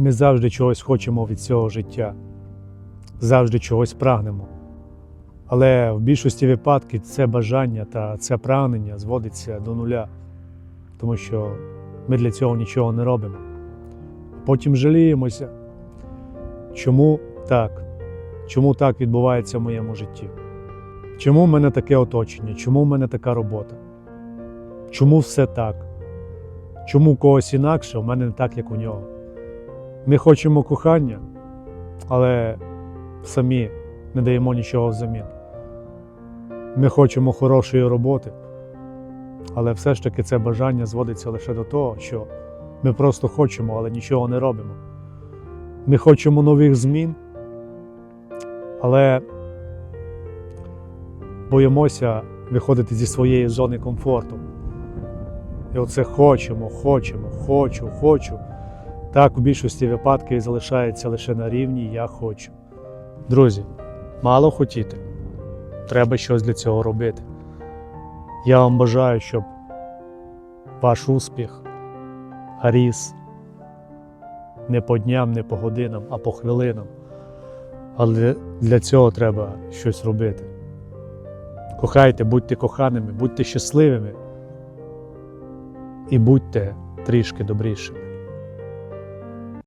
Ми завжди чогось хочемо від цього життя, завжди чогось прагнемо. Але в більшості випадків це бажання та це прагнення зводиться до нуля, тому що ми для цього нічого не робимо. Потім жаліємося, чому так, чому так відбувається в моєму житті. Чому в мене таке оточення? Чому в мене така робота? Чому все так? Чому когось інакше, у мене не так, як у нього? Ми хочемо кохання, але самі не даємо нічого взамін. Ми хочемо хорошої роботи, але все ж таки це бажання зводиться лише до того, що ми просто хочемо, але нічого не робимо. Ми хочемо нових змін, але боїмося виходити зі своєї зони комфорту. І оце хочемо, хочемо, хочу, хочу. Так у більшості випадків залишається лише на рівні я хочу. Друзі, мало хотіти. Треба щось для цього робити. Я вам бажаю, щоб ваш успіх ріс не по дням, не по годинам, а по хвилинам. Але для цього треба щось робити. Кохайте, будьте коханими, будьте щасливими і будьте трішки добрішими.